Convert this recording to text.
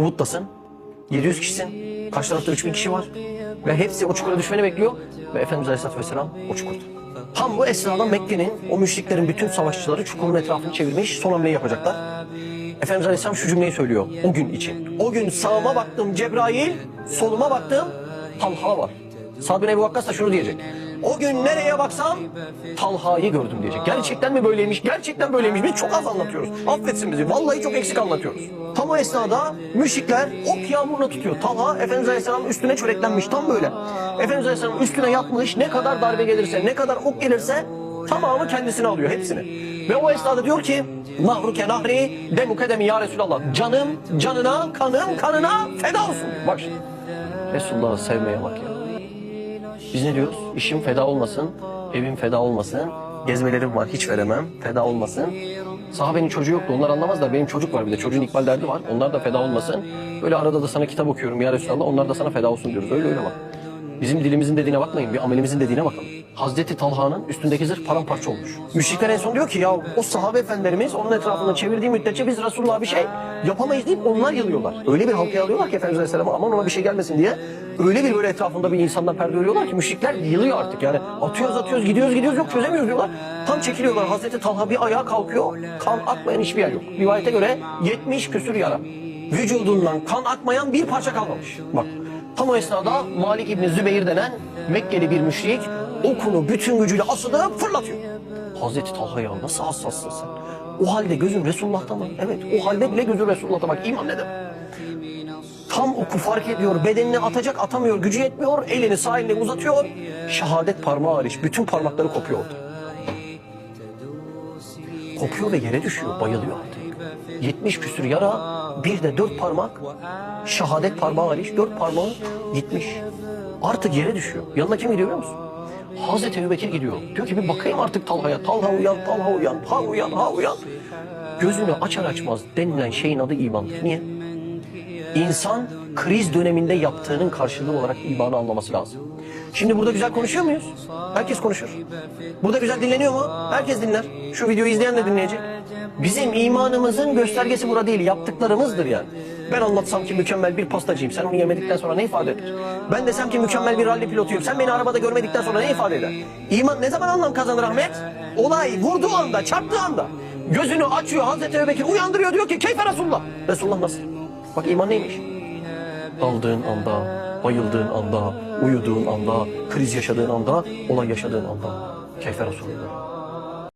Uhud'dasın. 700 kişisin. Karşı tarafta 3000 kişi var. Ve hepsi o çukura düşmeni bekliyor. Ve Efendimiz Aleyhisselatü Vesselam o çukurda. Tam bu esnada Mekke'nin, o müşriklerin bütün savaşçıları çukurun etrafını çevirmiş. Son hamleyi yapacaklar. Efendimiz Aleyhisselam şu cümleyi söylüyor o gün için. O gün sağıma baktım Cebrail, soluma baktım Talha var. Sa'd bin Ebu Vakkas da şunu diyecek. O gün nereye baksam Talha'yı gördüm diyecek. Gerçekten mi böyleymiş? Gerçekten böyleymiş. Biz çok az anlatıyoruz. Affetsin bizi. Vallahi çok eksik anlatıyoruz. Tam o esnada müşrikler ok yağmuruna tutuyor. Talha Efendimiz Aleyhisselam'ın üstüne çöreklenmiş. Tam böyle. Efendimiz Aleyhisselam'ın üstüne yatmış. Ne kadar darbe gelirse, ne kadar ok gelirse tamamı kendisine alıyor. Hepsini. Ve o esnada diyor ki Nahruke nahri demuke demi ya Resulallah. Canım canına, kanım kanına feda olsun. Bak. Resulullah'ı sevmeye bak ya. Biz ne diyoruz? İşim feda olmasın, evim feda olmasın, gezmelerim var hiç veremem, feda olmasın. Sahabenin çocuğu yoktu, onlar anlamazlar. Benim çocuk var bir de, çocuğun ikbal derdi var. Onlar da feda olmasın. Böyle arada da sana kitap okuyorum ya Resulallah, onlar da sana feda olsun diyoruz. Öyle öyle bak. Bizim dilimizin dediğine bakmayın, bir amelimizin dediğine bakalım. Hazreti Talha'nın üstündeki zırh paramparça olmuş. Müşrikler en son diyor ki ya o sahabe efendilerimiz onun etrafında çevirdiği müddetçe biz Resulullah'a bir şey yapamayız deyip onlar yılıyorlar. Öyle bir halkaya alıyorlar ki Efendimiz Aleyhisselam'a aman ona bir şey gelmesin diye. Öyle bir böyle etrafında bir insanlar perde örüyorlar ki müşrikler yılıyor artık yani. Atıyoruz atıyoruz gidiyoruz gidiyoruz yok çözemiyoruz diyorlar. Tam çekiliyorlar. Hazreti Talha bir ayağa kalkıyor. Kan akmayan hiçbir yer yok. Rivayete göre 70 küsür yara. Vücudundan kan akmayan bir parça kalmamış. Bak tam o esnada Malik İbni Zübeyir denen Mekkeli bir müşrik okunu bütün gücüyle asılı fırlatıyor. Hazreti Talha ya nasıl hassassın sen? O halde gözün Resulullah'ta mı? Evet o halde bile gözün Resulullah'ta bak iman ne demek? Tam oku fark ediyor. Bedenini atacak atamıyor. Gücü yetmiyor. Elini sağ elini uzatıyor. Şehadet parmağı hariç. Bütün parmakları kopuyor orada. Kopuyor ve yere düşüyor. Bayılıyor artık. 70 küsür yara. Bir de dört parmak. Şehadet parmağı hariç. Dört parmağı gitmiş. Artık yere düşüyor. Yanına kim gidiyor biliyor musun? Hazreti Ebubekir gidiyor. Diyor ki bir bakayım artık Talha'ya. Talha uyan, Talha uyan, ha uyan, ha uyan. Gözünü açar açmaz denilen şeyin adı imandır. Niye? İnsan kriz döneminde yaptığının karşılığı olarak imanı anlaması lazım. Şimdi burada güzel konuşuyor muyuz? Herkes konuşur. Burada güzel dinleniyor mu? Herkes dinler. Şu videoyu izleyen de dinleyecek. Bizim imanımızın göstergesi burada değil, yaptıklarımızdır yani. Ben anlatsam ki mükemmel bir pastacıyım, sen onu yemedikten sonra ne ifade eder? Ben desem ki mükemmel bir ralli pilotuyum, sen beni arabada görmedikten sonra ne ifade eder? İman ne zaman anlam kazanır Ahmet? Olay vurduğu anda, çarptığı anda. Gözünü açıyor Hazreti Ebubekir uyandırıyor diyor ki keyfe Resulullah. Resulullah nasıl? Bak iman neymiş? Daldığın anda, bayıldığın anda, uyuduğun anda, kriz yaşadığın anda, olay yaşadığın anda. Keyfe Resulullah.